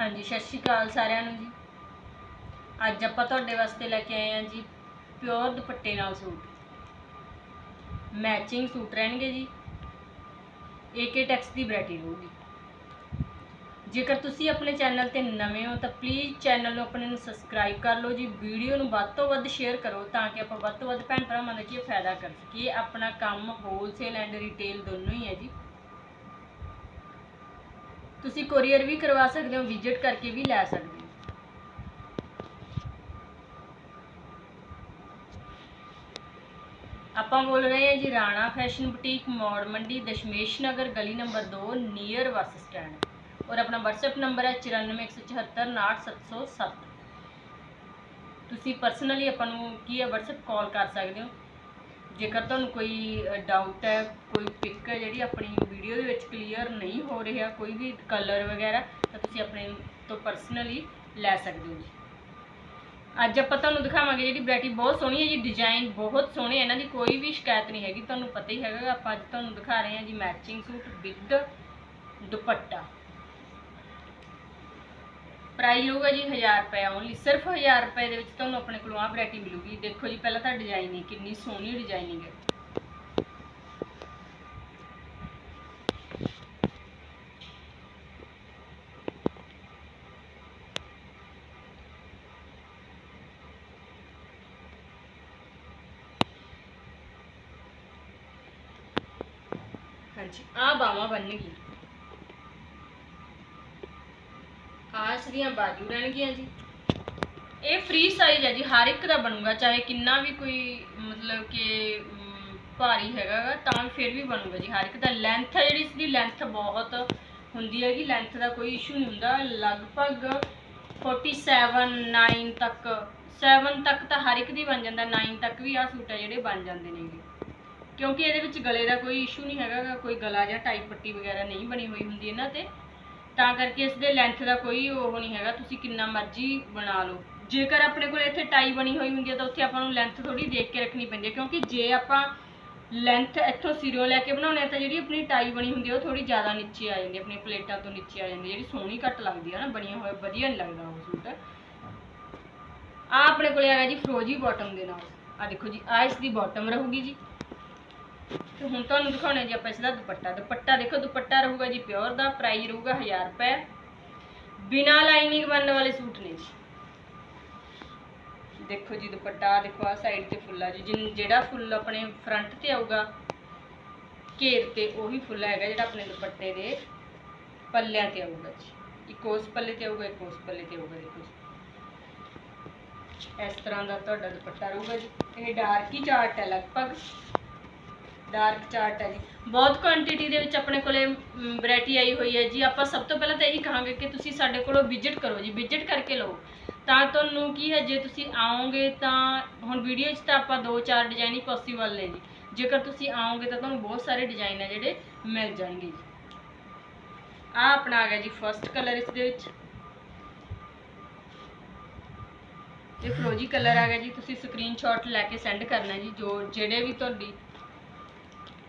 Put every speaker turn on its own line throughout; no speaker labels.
ਹਾਂਜੀ, ਸਤਿ ਸ਼੍ਰੀ ਅਕਾਲ ਸਾਰਿਆਂ ਨੂੰ ਜੀ। ਅੱਜ ਆਪਾਂ ਤੁਹਾਡੇ ਵਾਸਤੇ ਲੈ ਕੇ ਆਏ ਹਾਂ ਜੀ ਪਿਓਰ ਦੁਪੱਟੇ ਨਾਲ ਸੂਟ। ਮੈਚਿੰਗ ਸੂਟ ਰਹਿਣਗੇ ਜੀ। ਏਕੇ ਟੈਕਸ ਦੀ ਵੈਰਾਈਟੀ ਰਹੂਗੀ। ਜੇਕਰ ਤੁਸੀਂ ਆਪਣੇ ਚੈਨਲ ਤੇ ਨਵੇਂ ਹੋ ਤਾਂ ਪਲੀਜ਼ ਚੈਨਲ ਨੂੰ ਆਪਣੇ ਨੂੰ ਸਬਸਕ੍ਰਾਈਬ ਕਰ ਲਓ ਜੀ। ਵੀਡੀਓ ਨੂੰ ਵੱਧ ਤੋਂ ਵੱਧ ਸ਼ੇਅਰ ਕਰੋ ਤਾਂ ਕਿ ਆਪਾਂ ਵੱਧ ਤੋਂ ਵੱਧ ਭੈਣ ਭਰਾਵਾਂ ਦਾ ਕੀ ਫਾਇਦਾ ਕਰ ਸਕੀਏ। ਆਪਣਾ ਕੰਮ ਹੋਲਸੇਲ ਐਂਡ ਰਿਟੇਲ ਦੋਨੋਂ ਹੀ ਹੈ ਜੀ। ਤੁਸੀਂ ਕੋਰੀਅਰ ਵੀ ਕਰਵਾ ਸਕਦੇ ਹੋ ਵਿਜ਼ਿਟ ਕਰਕੇ ਵੀ ਲੈ ਸਕਦੇ ਹੋ। ਆਪਾਂ ਬੋਲ ਰਹੇ ਹਾਂ ਜੀ, ਰਾਣਾ ਫੈਸ਼ਨ ਬੁਟੀਕ ਮੌੜ ਮੰਡੀ, ਦਸ਼ਮੇਸ਼ ਨਗਰ, ਗਲੀ ਨੰਬਰ 2 ਨੀਅਰ ਬੱਸ ਸਟੈਂਡ ਔਰ ਆਪਣਾ WhatsApp ਨੰਬਰ ਹੈ 9417769707 ਤੁਸੀਂ ਪਰਸਨਲੀ ਆਪਾਂ ਨੂੰ ਕੀ ਹੈ, WhatsApp ਕਾਲ ਕਰ ਸਕਦੇ ਹੋ? ਜੇਕਰ ਤੁਹਾਨੂੰ ਕੋਈ ਡਾਊਟ ਹੈ, ਕੋਈ ਪਿਕ ਹੈ ਜਿਹੜੀ ਆਪਣੀ ਵੀਡੀਓ ਦੇ ਵਿੱਚ ਕਲੀਅਰ ਨਹੀਂ ਹੋ ਰਿਹਾ ਕੋਈ ਵੀ ਕਲਰ ਵਗੈਰਾ, ਤਾਂ ਤੁਸੀਂ ਆਪਣੇ ਤੋਂ ਪਰਸਨਲੀ ਲੈ ਸਕਦੇ ਹੋ ਜੀ। ਅੱਜ ਆਪਾਂ ਤੁਹਾਨੂੰ ਦਿਖਾਵਾਂਗੇ ਜਿਹੜੀ ਵੈਰਾਈਟੀ ਬਹੁਤ ਸੋਹਣੀ ਹੈ ਜੀ ਡਿਜ਼ਾਈਨ ਬਹੁਤ ਸੋਹਣੇ ਹੈ ਇਹਨਾਂ ਦੀ ਕੋਈ ਵੀ ਸ਼ਿਕਾਇਤ ਨਹੀਂ ਹੈਗੀ, ਤੁਹਾਨੂੰ ਪਤਾ ਹੀ ਹੈਗਾ, ਆਪਾਂ ਅੱਜ ਤੁਹਾਨੂੰ ਦਿਖਾ ਰਹੇ ਹਾਂ ਜੀ matching suit with dupatta. Price ਹੋਊਗਾ ਜੀ 1000 ਰੁਪਏ ਓਨਲੀ ਸਿਰਫ 1000 ਰੁਪਏ ਦੇ ਵਿੱਚ ਤੁਹਾਨੂੰ ਆਪਣੇ ਕੋਲੋਂ ਆਹ ਵੈਰਾਈਟੀ ਮਿਲੂਗੀ। ਦੇਖੋ ਜੀ, ਪਹਿਲਾਂ ਤਾਂ ਡਿਜ਼ਾਈਨਿੰਗ ਕਿੰਨੀ ਸੋਹਣੀ ਡਿਜ਼ਾਈਨਿੰਗ ਹੈ। ਹਾਂਜੀ, ਆਹ ਬਾਵਾਂ ਗਈ ਆਸ ਦੀਆਂ ਬਾਜੂ ਰਹਿਣਗੀਆਂ ਜੀ। ਇਹ ਫ੍ਰੀ ਸਾਈਜ਼ ਹੈ ਜੀ ਹਰ ਇੱਕ ਦਾ ਬਣੂਗਾ ਚਾਹੇ ਕਿੰਨਾ ਵੀ ਕੋਈ ਮਤਲਬ ਕਿ ਭਾਰੀ ਹੈਗਾ ਗਾ, ਤਾਂ ਫਿਰ ਵੀ ਬਣੂਗਾ ਜੀ ਹਰ ਇੱਕ ਦਾ। ਲੈਂਥ ਹੈ ਜਿਹੜੀ ਇਸ ਦੀ ਲੈਂਥ ਬਹੁਤ ਹੁੰਦੀ ਹੈਗੀ ਲੈਂਥ ਦਾ ਕੋਈ ਇਸ਼ੂ ਨਹੀਂ ਹੁੰਦਾ। ਲਗਭਗ 47 9 ਤੱਕ 7 ਤੱਕ ਤਾਂ ਹਰ ਇੱਕ ਦੀ ਬਣ ਜਾਂਦਾ 9 ਤੱਕ ਵੀ ਆਹ ਸੂਟ ਹੈ ਜਿਹੜੇ ਬਣ ਜਾਂਦੇ ਨੇਗੇ ਕਿਉਂਕਿ ਇਹਦੇ ਵਿੱਚ ਗਲੇ ਦਾ ਕੋਈ ਇਸ਼ੂ ਨਹੀਂ ਹੈਗਾ ਕੋਈ ਗਲਾ ਜਾਂ ਟਾਈਪ ਪੱਟੀ ਵਗੈਰਾ ਨਹੀਂ ਬਣੀ ਹੋਈ ਹੁੰਦੀ ਇਹਨਾਂ ਤੇ। ਤਾਂ ਕਰਕੇ ਇਸ ਦੇ ਲੈਂਥ ਦਾ ਕੋਈ ਉਹ ਨਹੀਂ ਹੈਗਾ, ਤੁਸੀਂ ਕਿੰਨਾ ਮਰਜ਼ੀ ਬਣਾ ਲਓ। ਜੇਕਰ ਆਪਣੇ ਕੋਲ ਇੱਥੇ ਟਾਈ ਬਣੀ ਹੋਈ ਹੁੰਦੀ ਹੈ ਤਾਂ ਉੱਥੇ ਆਪਾਂ ਨੂੰ ਲੈਂਥ ਥੋੜੀ ਦੇਖ ਕੇ ਰੱਖਣੀ ਪੈਂਦੀ ਹੈ, ਕਿਉਂਕਿ ਜੇ ਆਪਾਂ ਲੈਂਥ ਇੱਥੋਂ ਸਿਰੋਂ ਲੈ ਕੇ ਬਣਾਉਣੇ ਆ ਤਾਂ ਜਿਹੜੀ ਆਪਣੀ ਟਾਈ ਬਣੀ ਹੁੰਦੀ ਹੈ ਉਹ ਥੋੜੀ ਜ਼ਿਆਦਾ ਨੀਚੇ ਆ ਜਾਂਦੀ ਆਪਣੀ ਪਲੇਟਾਂ ਤੋਂ ਨੀਚੇ ਆ ਜਾਂਦੀ ਜਿਹੜੀ ਸੋਹਣੀ ਘੱਟ ਲੱਗਦੀ ਹੈ ਨਾ, ਬਣੀਆਂ ਹੋਏ, ਵਧੀਆ ਨਹੀਂ ਲੱਗਦਾ ਉਹ ਸੂਟ। ਆ ਆਪਣੇ ਕੋਲੇ ਆਇਆ ਜੀ ਫਰੋਜੀ ਬਾਟਮ ਦੇ ਨਾਲ। ਆ ਦੇਖੋ ਜੀ ਆ ਇਸ ਦੀ ਬਾਟਮ ਰਹੂਗੀ ਜੀ। ਤੇ ਹੁਣ ਤੁਹਾਨੂੰ ਦਿਖਾਉਣੇ ਜੀ ਆਪਾਂ ਇਸ ਦਾ ਦੁਪੱਟਾ। ਦੁਪੱਟਾ ਦੇਖੋ, ਦੁਪੱਟਾ ਰਹੂਗਾ ਜੀ ਪਿਓਰ ਦਾ ਪ੍ਰਾਈਸ ਰਹੂਗਾ 1000 ਰੁਪਏ। ਬਿਨਾ ਲਾਈਨਿੰਗ ਬਣਨ ਵਾਲੇ ਸੂਟ ਨੇ ਜੀ। ਦੇਖੋ ਜੀ ਦੁਪੱਟਾ, ਦੇਖੋ ਆ ਸਾਈਡ ਤੇ ਫੁੱਲ ਜੀ। ਜਿਹੜਾ ਫੁੱਲ ਆਪਣੇ ਫਰੰਟ ਤੇ ਆਊਗਾ, ਘੇਰ ਤੇ ਉਹੀ ਫੁੱਲ ਹੈਗਾ ਜਿਹੜਾ ਆਪਣੇ ਦੁਪੱਟੇ ਦੇ ਪੱਲਿਆਂ ਤੇ ਆਊਗਾ ਜੀ। ਇੱਕ ਉਸ ਪੱਲੇ ਤੇ ਆਊਗਾ, ਇੱਕ ਉਸ ਪੱਲੇ ਤੇ ਆਊਗਾ, ਦੇਖੋ ਜੀ। ਇਸ ਤਰ੍ਹਾਂ ਦਾ ਤੁਹਾਡਾ ਦੁਪੱਟਾ ਰਹੂਗਾ ਜੀ। ਇਹ ਡਾਰਕ ਹੀ ਚਾਰਟ ਹੈ ਲਗਭਗ। ਡਾਰਕ ਚਾਰਟ ਹੈ ਜੀ। ਬਹੁਤ ਕੁਆਂਟੀਟੀ ਦੇ ਵਿੱਚ ਆਪਣੇ ਕੋਲੇ ਵੈਰਾਈਟੀ ਆਈ ਹੋਈ ਹੈ ਜੀ। ਆਪਾਂ ਸਭ ਤੋਂ ਪਹਿਲਾਂ ਤਾਂ ਇਹੀ ਕਹਾਂਗੇ ਕਿ ਤੁਸੀਂ ਸਾਡੇ ਕੋਲੋਂ ਵਿਜ਼ਿਟ ਕਰੋ ਜੀ ਵਿਜ਼ਿਟ ਕਰਕੇ ਲਓ। ਤਾਂ ਤੁਹਾਨੂੰ ਕੀ ਹੈ, ਜੇ ਤੁਸੀਂ ਆਓਗੇ ਤਾਂ ਹੁਣ ਵੀਡੀਓ 'ਚ ਤਾਂ ਆਪਾਂ ਦੋ ਚਾਰ ਡਿਜ਼ਾਈਨ ਹੀ ਪੋਸੀਬਲ ਨੇ ਜੀ। ਜੇਕਰ ਤੁਸੀਂ ਆਓਗੇ ਤਾਂ ਤੁਹਾਨੂੰ ਬਹੁਤ ਸਾਰੇ ਡਿਜ਼ਾਈਨ ਹੈ ਜਿਹੜੇ ਮਿਲ ਜਾਣਗੇ ਜੀ। ਆਹ ਆਪਣਾ ਆ ਗਿਆ ਜੀ ਫਰਸਟ ਕਲਰ ਇਸ ਦੇ ਵਿੱਚ। ਇਹ ਫਰੋਜੀ ਕਲਰ ਆ ਗਿਆ ਜੀ। ਤੁਸੀਂ ਸਕਰੀਨਸ਼ਾਟ ਲੈ ਕੇ ਸੈਂਡ ਕਰਨਾ ਜੀ, ਜੋ ਜਿਹੜੇ ਵੀ ਤੁਹਾਡੀ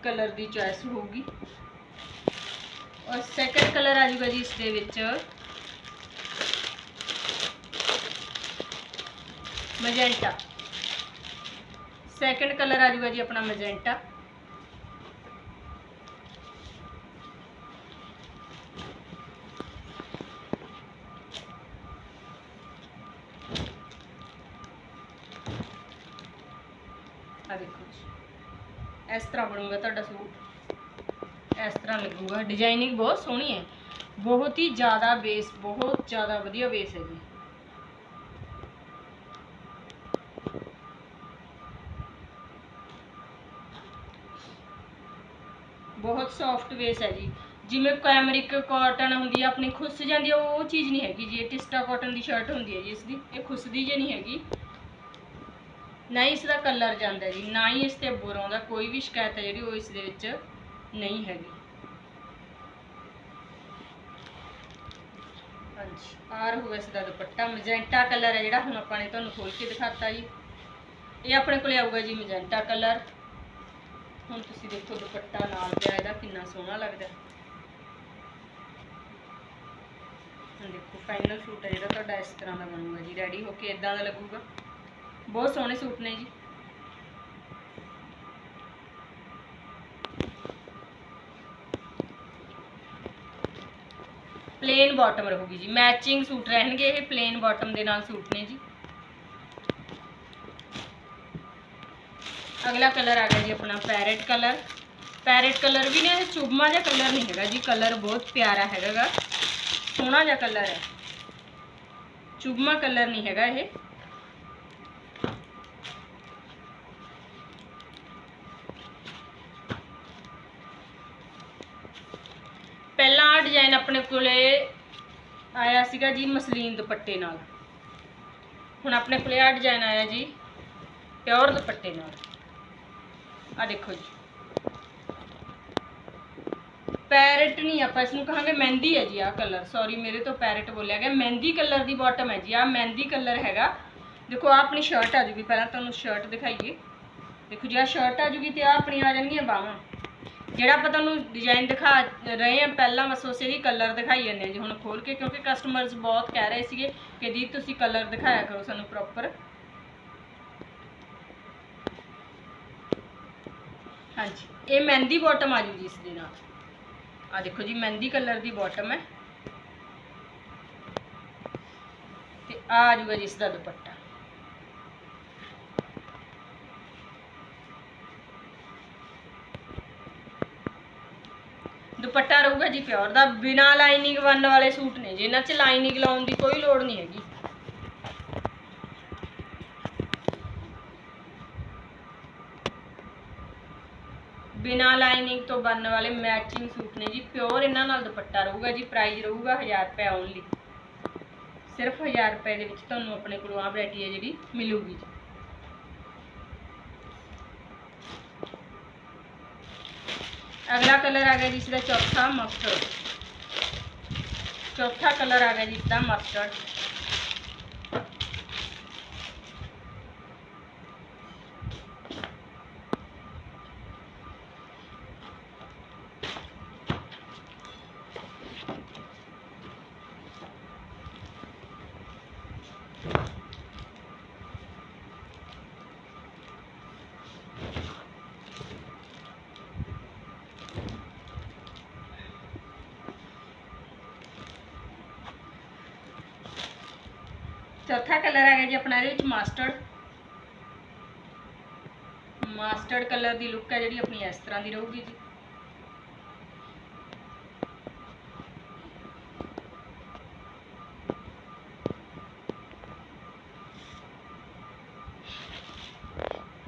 ਕਲਰ ਦੀ ਚੋਇਸ ਹੋਊਗੀ। ਔਰ ਸੈਕੰਡ ਕਲਰ ਆ ਜੂਗਾ ਜੀ ਇਸ ਦੇ ਵਿੱਚ। ਮੈਜੈਂਟਾ। ਸੈਕੰਡ ਕਲਰ ਆ ਜੂਗਾ ਜੀ ਆਪਣਾ ਮੈਜੈਂਟਾ। ਬਣੂਗਾ ਤੁਹਾਡਾ ਸੂਟ। ਇਸ ਤਰ੍ਹਾਂ ਲੱਗੂਗਾ। ਡਿਜ਼ਾਈਨਿੰਗ ਬਹੁਤ ਸੋਹਣੀ ਹੈ। ਬਹੁਤ ਹੀ ਜ਼ਿਆਦਾ ਬੇਸ ਬਹੁਤ ਜ਼ਿਆਦਾ ਵਧੀਆ ਬੇਸ ਹੈ ਜੀ। ਬਹੁਤ ਸੌਫਟ ਬੇਸ ਹੈ ਜੀ। ਜਿਵੇਂ ਕੈਮਰਿਕ ਕਾਟਨ ਹੁੰਦੀ ਆ ਆਪਣੀ ਖੁੱਸ ਜਾਂਦੀ ਆ ਉਹ ਚੀਜ਼ ਨਹੀਂ ਹੈਗੀ ਜੀ। ਇਹ ਟਿਸਟਾ ਕਾਟਨ ਦੀ ਸ਼ਰਟ ਹੁੰਦੀ ਹੈ ਜੀ, ਇਸ ਦੀ। ਇਹ ਖੁੱਸਦੀ ਜੇ ਨਹੀਂ ਹੈਗੀ। ਨਾ ਹੀ ਇਸ ਦਾ ਕਲਰ ਜਾਂਦਾ ਜੀ, ਨਾ ਹੀ ਇਸ ਤੇ ਬੁਰ ਆਉਂਦਾ, ਕੋਈ ਵੀ ਸ਼ਿਕਾਇਤ ਹੈ ਜਿਹੜੀ ਉਹ ਇਸ ਦੇ ਵਿੱਚ ਨਹੀਂ ਹੈਗੀ। ਹਾਂਜੀ ਆਰ ਹੋਵੇ ਇਸ ਦਾ ਦੁਪੱਟਾ, ਮਜੈਂਟਾ ਕਲਰ ਹੈ ਜਿਹੜਾ ਹੁਣ ਆਪਾਂ ਨੇ ਤੁਹਾਨੂੰ ਖੋਲ ਕੇ ਦਿਖਾਤਾ ਜੀ। ਇਹ ਆਪਣੇ ਕੋਲੇ ਆਊਗਾ ਜੀ ਮਜੈਂਟਾ ਕਲਰ। ਹੁਣ ਤੁਸੀਂ ਦੇਖੋ ਦੁਪੱਟਾ ਨਾਲ ਪਿਆ, ਇਹਦਾ ਕਿੰਨਾ ਸੋਹਣਾ ਲੱਗਦਾ ਹੁਣ ਦੇਖੋ ਫਾਈਨਲ ਸੂਟ ਹੈ ਜਿਹੜਾ ਤੁਹਾਡਾ ਇਸ ਤਰ੍ਹਾਂ ਦਾ ਬਣੂਗਾ ਜੀ ਰੈਡੀ ਹੋ ਕੇ ਇਦਾਂ ਦਾ ਲੱਗੂਗਾ। ਬਹੁਤ ਸੋਹਣੇ ਸੂਟ ਨੇ ਜੀ ਪਲੇਨ ਬਾਟਮ ਰਹੂਗੀ ਜੀ ਮੈਚਿੰਗ ਸੂਟ ਰਹਿਣਗੇ ਇਹ ਪਲੇਨ ਬਾਟਮ ਦੇ ਨਾਲ ਸੂਟ ਨੇ ਜੀ ਅਗਲਾ ਕਲਰ ਆ ਗਿਆ ਜੀ ਆਪਣਾ ਪੈਰਟ ਕਲਰ ਪੈਰਟ ਕਲਰ ਵੀ ਨੇ ਇਹ ਚੁਬਮਾ ਜਿਹਾ ਕਲਰ ਨਹੀਂ ਹੈਗਾ ਜੀ ਕਲਰ ਬਹੁਤ ਪਿਆਰਾ ਹੈਗਾਗਾ ਸੋਹਣਾ ਜਿਹਾ ਕਲਰ ਹੈ ਚੁਬਮਾ ਕਲਰ ਨਹੀਂ ਹੈਗਾ ਇਹ ਆਪਣੇ ਕੋਲੇ ਆਇਆ ਸੀਗਾ ਜੀ ਮਸਲੀਨ ਦੁਪੱਟੇ ਨਾਲ। ਹੁਣ ਆਪਣੇ ਕੋਲੇ ਆ ਡਿਜ਼ਾਈਨ ਆਇਆ ਜੀ ਪਿਓਰ ਦੁਪੱਟੇ ਨਾਲ। ਆ ਦੇਖੋ ਜੀ। ਪੈਰਟ ਨਹੀਂ ਆਪਾਂ ਇਸ ਨੂੰ ਕਹਾਂਗੇ, ਮਹਿੰਦੀ ਹੈ ਜੀ ਆ ਕਲਰ ਸੌਰੀ ਮੇਰੇ ਤੋਂ ਪੈਰਟ ਬੋਲਿਆ ਗਿਆ। ਮਹਿੰਦੀ ਕਲਰ ਦੀ ਬਾਟਮ ਹੈ ਜੀ। ਆ ਮਹਿੰਦੀ ਕਲਰ ਹੈਗਾ। ਦੇਖੋ ਆ ਆਪਣੀ ਸ਼ਰਟ ਆ ਜੂਗੀ। ਪਹਿਲਾਂ ਤੁਹਾਨੂੰ ਸ਼ਰਟ ਦਿਖਾਈਏ। ਦੇਖੋ ਜੀ ਆ ਸ਼ਰਟ ਆ ਜੂਗੀ ਤੇ ਆ ਆਪਣੀ ਆ ਜਾਣਗੀਆਂ ਬਾਹਾਂ। ਜਿਹੜਾ ਆਪਾਂ ਤੁਹਾਨੂੰ ਡਿਜ਼ਾਈਨ ਦਿਖਾ ਰਹੇ ਆ ਪਹਿਲਾਂ ਬਸ ਉਸੇ ਦੀ ਕਲਰ ਦਿਖਾਈ ਜਾਂਦੇ ਹਾਂ ਜੀ, ਹੁਣ ਖੋਲ ਕੇ, ਕਿਉਂਕਿ ਕਸਟਮਰਸ ਬਹੁਤ ਕਹਿ ਰਹੇ ਸੀਗੇ ਕਿ ਦੀ ਤੁਸੀਂ ਕਲਰ ਦਿਖਾਇਆ ਕਰੋ ਸਾਨੂੰ ਪ੍ਰੋਪਰ ਹਾਂਜੀ, ਇਹ ਮਹਿੰਦੀ ਬਾਟਮ ਆ ਜੂ ਜੀ ਇਸ ਦੇ ਨਾਲ। ਆ ਦੇਖੋ ਜੀ, ਮਹਿੰਦੀ ਕਲਰ ਦੀ ਬਾਟਮ ਹੈ। ਤੇ ਆ ਆ ਜੂਗਾ ਜੀ ਇਸ ਦਾ ਦੁਪੱਟਾ। ਦੁਪੱਟਾ ਪਿਓਰ ਦਾ ਬਿਨਾ ਲਾਈਨਿੰਗ ਵੰਨ ਵਾਲੇ ਸੂਟ ਨੇ ਜੀ 'ਚ ਲਾਈਨਿੰਗ ਲਾਉਣ ਦੀ ਕੋਈ ਲੋੜ ਨਹੀਂ ਹੈਗੀ। ਬਿਨਾ ਲਾਈਨਿੰਗ ਤੋਂ ਬਣਨ ਵਾਲੇ ਮੈਚਿੰਗ ਸੂਟ ਨੇ ਜੀ, ਪਿਓਰ ਇਹਨਾਂ ਨਾਲ ਦੁਪੱਟਾ ਰਹੂਗਾ ਜੀ ਪ੍ਰਾਈਸ ਰਹੂਗਾ 1000 ਰੁਪਏ ਓਨਲੀ ਸਿਰਫ 1000 ਰੁਪਏ ਦੇ ਵਿੱਚ ਤੁਹਾਨੂੰ ਆਪਣੇ ਕੋਲ ਆਹ ਵੈਰਾਈਟੀ ਹੈ ਜਿਹੜੀ ਮਿਲੂਗੀ ਜੀ। ਅਗਲਾ ਕਲਰ ਆ ਗਿਆ ਜੀ ਇਸ ਦਾ ਚੌਥਾ ਮਸਟਰਡ। ਚੌਥਾ ਕਲਰ ਆ ਗਿਆ ਜੀ ਇਸ ਦਾ ਮਸਟਰਡ। ਚੌਥਾ ਕਲਰ ਹੈਗਾ ਜੀ ਆਪਣਾ ਇਹਦੇ ਵਿੱਚ ਮਾਸਟਰਡ। ਮਾਸਟਰਡ ਕਲਰ ਦੀ ਲੁੱਕ ਹੈ ਜਿਹੜੀ ਆਪਣੀ ਇਸ ਤਰ੍ਹਾਂ ਦੀ ਰਹੂਗੀ ਜੀ।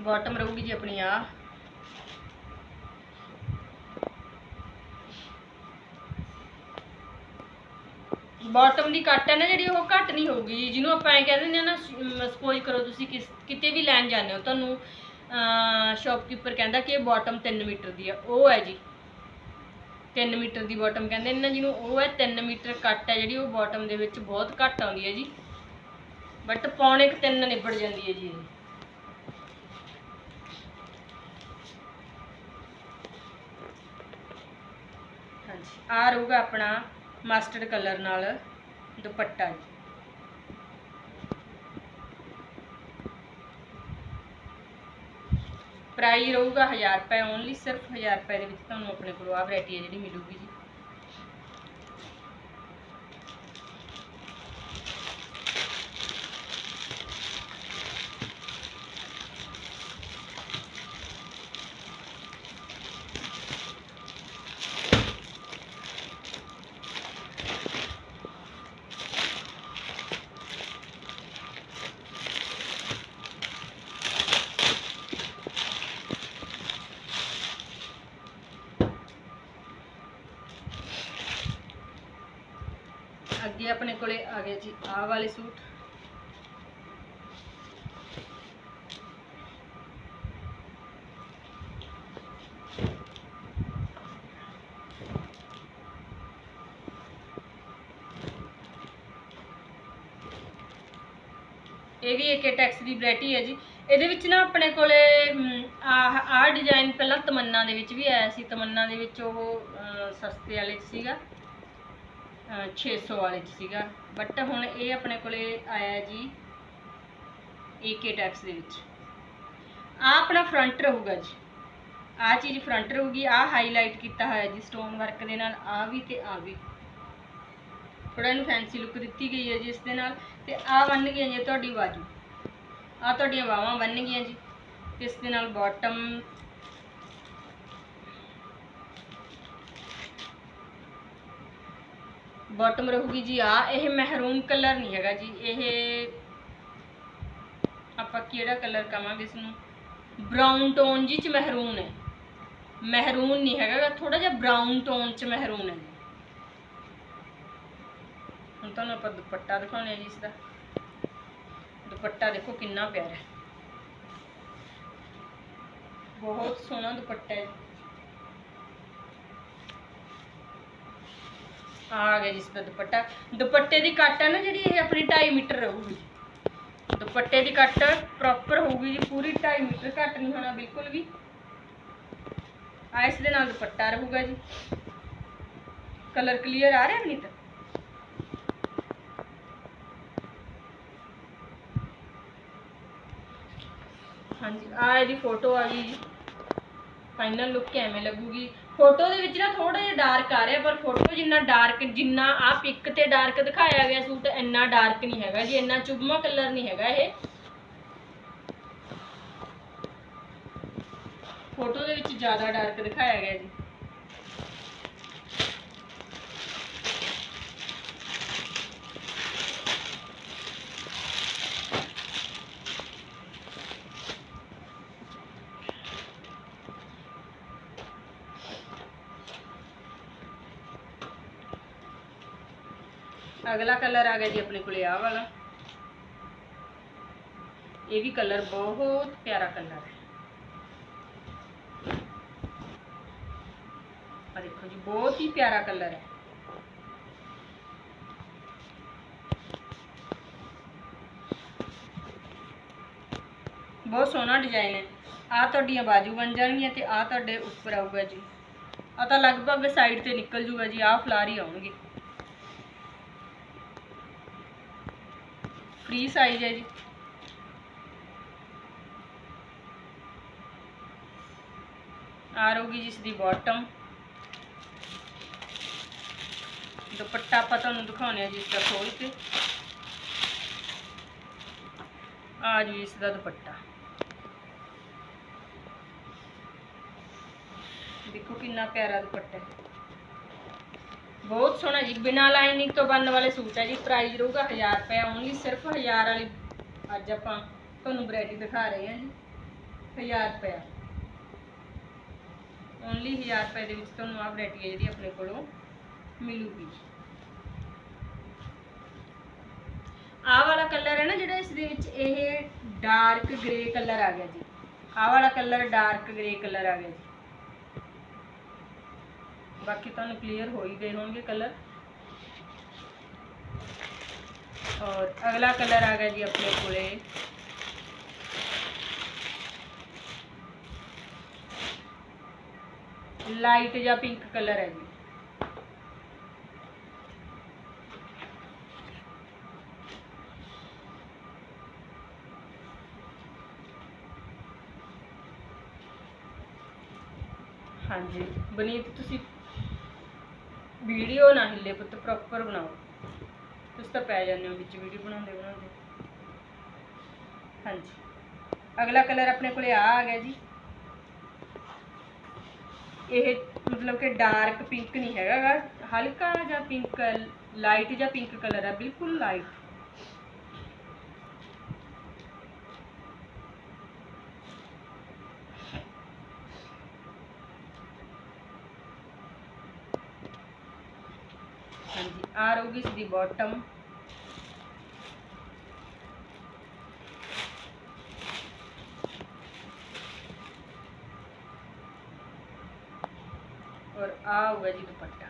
ਬਾਟਮ ਰਹੂਗੀ ਜੀ ਆਪਣੀ ਆ। ਬਾਟਮ ਦੀ ਕੱਟ ਹੈ ਨਾ ਜਿਹੜੀ ਉਹ ਘੱਟ ਨਹੀਂ ਹੋਊਗੀ। ਜਿਹਨੂੰ ਆਪਾਂ ਐ ਕਹਿੰਦੇ ਨੇ ਨਾ ਸਪੋਜ਼ ਕਰੋ ਤੁਸੀਂ ਕਿਸ, ਕਿਤੇ ਵੀ ਲੈਣ ਜਾਂਦੇ ਹੋ, ਤੁਹਾਨੂੰ ਸ਼ਾਪਕੀਪਰ ਕਹਿੰਦਾ ਕਿ ਇਹ ਬਾਟਮ 3 ਮੀਟਰ ਦੀ ਆ। ਉਹ ਹੈ ਜੀ। 3 ਮੀਟਰ ਦੀ ਬਾਟਮ ਕਹਿੰਦੇ ਨੇ ਨਾ, ਜਿਹਨੂੰ ਉਹ ਹੈ 3 ਮੀਟਰ ਕੱਟ ਹੈ ਜਿਹੜੀ, ਉਹ ਬਾਟਮ ਦੇ ਵਿੱਚ ਬਹੁਤ ਘੱਟ ਆਉਂਦੀ ਹੈ ਜੀ। ਬਟ ਪੌਣੇ ਕੁ ਤਿੰਨ ਨਿਬੜ ਜਾਂਦੀ ਹੈ ਜੀ ਇਹ। ਹਾਂਜੀ। ਆ ਰਹੂਗਾ ਆਪਣਾ ਮਸਟਰਡ ਕਲਰ ਨਾਲ ਦੁਪੱਟਾ ਜੀ। ਪ੍ਰਾਈਸ ਰਹੂਗਾ 1000 ਰੁਪਏ ਓਨਲੀ ਸਿਰਫ 1000 ਰੁਪਏ ਦੇ ਵਿੱਚ ਤੁਹਾਨੂੰ ਆਪਣੇ ਕੋਲ ਆ ਵੈਰਾਈਟੀ ਹੈ ਜਿਹੜੀ ਮਿਲੂਗੀ ਜੀ। ਅੱਗੇ ਆਪਣੇ ਕੋਲੇ ਆ ਗਿਆ ਜੀ ਆਹ ਵਾਲੇ ਸੂਟ। ਇਹ ਵੀ ਇੱਕ ਟੈਕਸ ਦੀ ਵੈਰਾਈਟੀ ਹੈ ਜੀ। ਇਹਦੇ ਵਿੱਚ ਨਾ ਆਪਣੇ ਕੋਲੇ ਆਹ ਆਹ ਡਿਜ਼ਾਈਨ ਪਹਿਲਾਂ ਤਮੰਨਾ ਦੇ ਵਿੱਚ ਵੀ ਆਇਆ ਸੀ। ਤਮੰਨਾ ਦੇ ਵਿੱਚ ਉਹ ਅਹ, ਸਸਤੇ ਵਾਲੇ ਸੀਗਾ। 600 ਵਾਲੇ ਚ ਸੀਗਾ। ਬਟ ਹੁਣ ਇਹ ਆਪਣੇ ਕੋਲੇ ਆਇਆ ਹੈ ਜੀ AK ਟੈਕਸ ਦੇ ਵਿੱਚ। ਆ ਆਪਣਾ ਫਰੰਟ ਰਹੂਗਾ ਜੀ। ਆ ਚੀਜ਼ ਫਰੰਟ ਰਹੂਗੀ ਆ ਹਾਈਲਾਈਟ ਕੀਤਾ ਹੋਇਆ ਜੀ ਸਟੋਨ ਵਰਕ ਦੇ ਨਾਲ ਆ ਵੀ ਤੇ ਆ ਵੀ। ਥੋੜਾ ਇਹਨੂੰ ਫੈਂਸੀ ਲੁੱਕ ਦਿੱਤੀ ਗਈ ਹੈ ਜੀ ਇਸ ਦੇ ਨਾਲ, ਤੇ ਆ ਬਣ ਗਈਆਂ ਜੀ ਤੁਹਾਡੀ ਬਾਜੂ। ਆ ਤੁਹਾਡੀਆਂ ਬਾਹਾਂ ਬਣ ਗਈਆਂ ਜੀ। ਇਸ ਦੇ ਨਾਲ ਬਾਟਮ ਬਾਟਮ ਰਹੂਗੀ ਜੀ ਆ, ਇਹ ਮਹਿਰੂਮ ਕਲਰ ਨਹੀਂ ਹੈਗਾ ਜੀ, ਇਹ ਆਪਾਂ ਕਿਹੜਾ ਕਲਰ ਕਵਾਂਗੇ ਇਸ ਨੂੰ ਬ੍ਰਾਊਨ ਟੋਨ ਜੀ ਚ ਮਹਿਰੂਨ ਹੈ। ਮਹਿਰੂਨ ਨਹੀਂ ਹੈਗਾ ਥੋੜਾ ਜਿਹਾ ਬ੍ਰਾਊਨ ਟੋਨ ਚ ਮਹਿਰੂਨ ਹੈ। ਜੀ ਹੁਣ ਤੁਹਾਨੂੰ ਆਪਾਂ ਦੁਪੱਟਾ ਦਿਖਾਉਣੇ ਆ ਜੀ ਇਸ ਦਾ ਦੁਪੱਟਾ ਦੇਖੋ ਕਿੰਨਾ ਪਿਆਰਾ ਹੈ। ਬਹੁਤ ਸੋਹਣਾ ਦੁਪੱਟਾ ਹੈ। ਆ ਗਿਆ ਜੀ ਇਸ ਦਾ ਦੁਪੱਟਾ। ਦੁਪੱਟੇ ਦੀ ਕੱਟ ਹੈ ਨਾ ਜਿਹੜੀ ਇਹ ਆਪਣੀ 2.5 ਮੀਟਰ ਰਹੂਗੀ। ਦੁਪੱਟੇ ਦੀ ਕੱਟ ਪ੍ਰੋਪਰ ਹੋਊਗੀ ਜੀ, ਪੂਰੀ 2.5 ਮੀਟਰ ਘੱਟ ਨਹੀਂ ਹੋਣਾ ਬਿਲਕੁਲ ਵੀ। ਆ ਇਸ ਦੇ ਨਾਲ ਦੁਪੱਟਾ ਰਹੂਗਾ ਜੀ। ਕਲਰ ਕਲੀਅਰ ਆ ਰਿਹਾ ਨਹੀਂ ਹਾਂਜੀ, ਆ ਇਹਦੀ ਫੋਟੋ ਆ ਗਈ ਜੀ। ਫਾਈਨਲ ਲੁੱਕ ਐਵੇਂ ਲੱਗੂਗੀ। ਫੋਟੋ ਦੇ ਵਿੱਚ ਨਾ ਥੋੜਾ ਜਿਹਾ ਡਾਰਕ ਆ ਰਿਹਾ, ਪਰ ਫੋਟੋ ਜਿੰਨਾ ਡਾਰਕ ਜਿੰਨਾ ਆ ਪਿਕ ਤੇ ਡਾਰਕ ਦਿਖਾਇਆ ਗਿਆ ਸੂਟ, ਇੰਨਾ ਡਾਰਕ ਨਹੀਂ ਹੈਗਾ ਜੀ, ਇੰਨਾ ਚੁਬਮਾ ਕਲਰ ਨਹੀਂ ਹੈਗਾ ਇਹ। ਫੋਟੋ ਦੇ ਵਿੱਚ ਜ਼ਿਆਦਾ ਡਾਰਕ ਦਿਖਾਇਆ ਗਿਆ ਜੀ। ਅਗਲਾ ਕਲਰ ਆ ਗਿਆ ਜੀ ਆਪਣੇ ਕੋਲੇ ਆਹ ਵਾਲਾ। ਇਹ ਵੀ ਕਲਰ ਬਹੁਤ ਪਿਆਰਾ ਕਲਰ ਹੈ। ਆ ਦੇਖੋ ਜੀ, ਬਹੁਤ ਹੀ ਪਿਆਰਾ ਕਲਰ ਹੈ। ਬਹੁਤ ਸੋਹਣਾ ਡਿਜ਼ਾਈਨ ਹੈ। ਆ ਤੁਹਾਡੀਆਂ ਬਾਜੂ ਬਣ ਜਾਣਗੀਆਂ ਤੇ ਆ ਤੁਹਾਡੇ ਉੱਪਰ ਆਊਗਾ ਜੀ। ਆ ਤਾਂ ਲਗਭਗ ਸਾਈਡ ਤੇ ਨਿਕਲ ਜੂਗਾ ਜੀ ਆ ਫਲਾਰ ਹੀ ਆਉਣਗੇ। ਫ੍ਰੀ ਸਾਈਜ਼ ਹੈ ਜੀ। ਆ ਰਹੂਗੀ ਜਿਸ ਦੀ ਬਾਟਮ ਦੁਪੱਟਾ ਆਪਾਂ ਤੁਹਾਨੂੰ ਦਿਖਾਉਣੇ ਆ ਜਿਸ ਦਾ ਖੋਲ ਕੇ। ਆ ਜੀ ਇਸ ਦਾ ਦੁਪੱਟਾ। ਦੇਖੋ ਕਿੰਨਾ ਪਿਆਰਾ ਦੁਪੱਟਾ ਹੈ। ਬਹੁਤ ਸੋਹਣਾ ਜੀ, ਬਿਨਾ ਲਾਈਨਿੰਗ ਤੋਂ ਬਣਨ ਵਾਲੇ ਸੂਟ ਹੈ ਜੀ ਪ੍ਰਾਈਸ ਰਹੂਗਾ 1000 ਰੁਪਏ ਓਨਲੀ ਸਿਰਫ 1000 ਵਾਲੀ ਅੱਜ ਆਪਾਂ ਤੁਹਾਨੂੰ ਵੈਰਾਈਟੀ ਦਿਖਾ ਰਹੇ ਹਾਂ ਜੀ 1000 ਰੁਪਏ ਓਨਲੀ 1000 ਰੁਪਏ ਦੇ ਵਿੱਚ ਤੁਹਾਨੂੰ ਆਹ ਵੈਰਾਈਟੀ ਹੈ ਜਿਹੜੀ ਆਪਣੇ ਕੋਲੋਂ ਮਿਲੂਗੀ। ਆਹ ਵਾਲਾ ਕਲਰ ਹੈ ਨਾ ਜਿਹੜਾ ਇਸ ਦੇ ਵਿੱਚ ਇਹ ਡਾਰਕ ਗ੍ਰੇ ਕਲਰ ਆ ਗਿਆ ਜੀ। ਆਹ ਵਾਲਾ ਕਲਰ ਡਾਰਕ ਗ੍ਰੇ ਕਲਰ ਆ ਗਿਆ ਜੀ। ਬਾਕੀ ਤੁਹਾਨੂੰ ਕਲੀਅਰ ਹੋ ਹੀ ਗਏ ਹੋਣਗੇ ਕਲਰ ਔਰ ਅਗਲਾ ਕਲਰ ਆ ਗਿਆ ਜੀ ਆਪਣੇ ਕੋਲੇ ਲਾਈਟ ਜਾਂ ਪਿੰਕ ਕਲਰ ਹੈ ਜੀ ਹਾਂਜੀ ਬਨੀਤ ਤੁਸੀਂ ਵੀਡੀਓ ਨਾ ਹਿੱਲੇ ਪੁੱਤ ਪ੍ਰੋਪਰ ਬਣਾਓ। ਤੁਸੀਂ ਤਾਂ ਪੈ ਜਾਂਦੇ ਹੋ ਵਿੱਚ ਵੀਡੀਓ ਬਣਾਉਂਦੇ ਬਣਾਉਂਦੇ। ਹਾਂਜੀ। ਅਗਲਾ ਕਲਰ ਆਪਣੇ ਕੋਲੇ ਆ ਆ ਗਿਆ ਜੀ। ਇਹ ਮਤਲਬ ਕਿ ਡਾਰਕ ਪਿੰਕ ਨਹੀਂ ਹੈਗਾ ਹਲਕਾ ਜਿਹਾ ਪਿੰਕ ਲਾਈਟ ਜਿਹਾ ਪਿੰਕ ਕਲਰ ਹੈ ਬਿਲਕੁਲ ਲਾਈਟ ਹਾਂਜੀ ਆ ਰਹੂਗੀ ਇਸ ਦੀ ਬਾਟਮ ਔਰ ਆ ਹੋਊਗਾ ਜੀ ਦੁਪੱਟਾ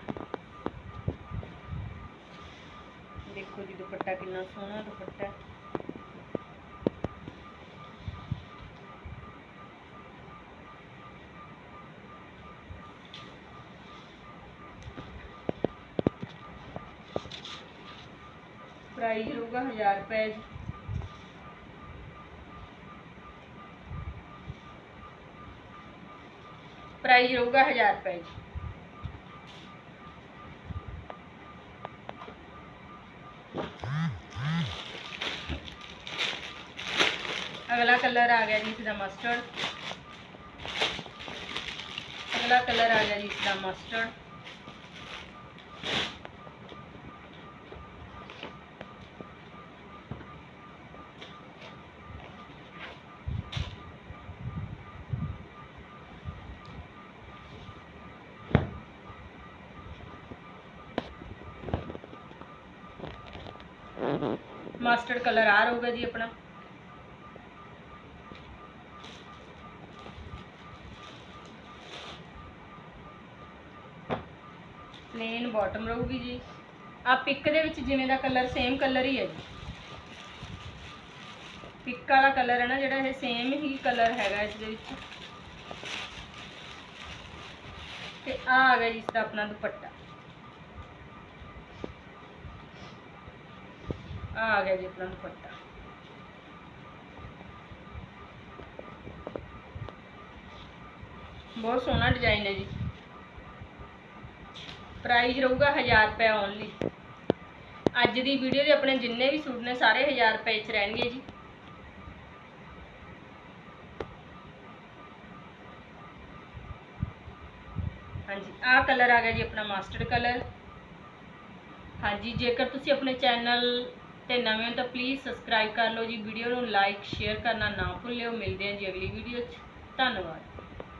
ਦੇਖੋ ਜੀ ਦੁਪੱਟਾ ਕਿੰਨਾ ਸੋਹਣਾ ਦੁਪੱਟਾ ਹੈ ਪ੍ਰਾਈਸ ਰਹੂਗਾ 1000 ਰੁਪਏ ਜੀ ਪ੍ਰਾਈਸ ਰਹੂਗਾ 1000 ਰੁਪਏ ਜੀ ਅਗਲਾ ਕਲਰ ਆ ਗਿਆ ਜੀ ਇਸ ਦਾ ਮਸਟਰਡ ਅਗਲਾ ਕਲਰ ਕਲਰ ਆ ਰਹੂਗਾ ਜੀ ਆਪਣਾ। ਪਲੇਨ ਬਾਟਮ ਰਹੂਗੀ ਜੀ। ਆ ਪਿਕ ਦੇ ਵਿੱਚ ਜਿਵੇਂ ਦਾ ਕਲਰ ਸੇਮ ਕਲਰ ਹੀ ਹੈ ਜੀ। ਪਿਕ ਵਾਲਾ ਕਲਰ ਹੈ ਨਾ ਜਿਹੜਾ, ਇਹ ਸੇਮ ਹੀ ਕਲਰ ਹੈਗਾ ਇਸ ਦੇ ਵਿੱਚ। ਤੇ ਆ ਆ ਗਿਆ ਜੀ ਇਸ ਦਾ ਆਪਣਾ ਦੁਪੱਟਾ। ਆ ਗਿਆ ਜੀ ਆਪਣਾ ਦੁਪੱਟਾ ਬਹੁਤ ਸੋਹਣਾ ਡਿਜ਼ਾਈਨ ਹੈ ਜੀ। ਪ੍ਰਾਈਸ ਰਹੂਗਾ 1000 ਰੁਪਏ ਓਨਲੀ ਅੱਜ ਦੀ ਵੀਡੀਓ ਦੇ ਆਪਣੇ ਜਿੰਨੇ ਵੀ ਸੂਟ ਨੇ ਸਾਰੇ 1000 ਰੁਪਏ ਚ ਰਹਿਣਗੇ ਜੀ। ਹਾਂਜੀ, ਆਹ ਕਲਰ ਆ ਗਿਆ ਜੀ ਆਪਣਾ ਮਾਸਟਰਡ ਕਲਰ ਹਾਂਜੀ, ਜੇਕਰ ਤੁਸੀਂ ਆਪਣੇ ਚੈਨਲ ਤੇ ਨਵੇਂ ਹੋ ਤਾਂ ਪਲੀਜ਼ ਸਬਸਕ੍ਰਾਈਬ ਕਰ ਲਓ ਜੀ। ਵੀਡੀਓ ਨੂੰ ਲਾਈਕ ਸ਼ੇਅਰ ਕਰਨਾ ਨਾ ਭੁੱਲਿਓ। ਮਿਲਦੇ ਹਾਂ ਜੀ ਅਗਲੀ ਵੀਡੀਓ 'ਚ। ਧੰਨਵਾਦ।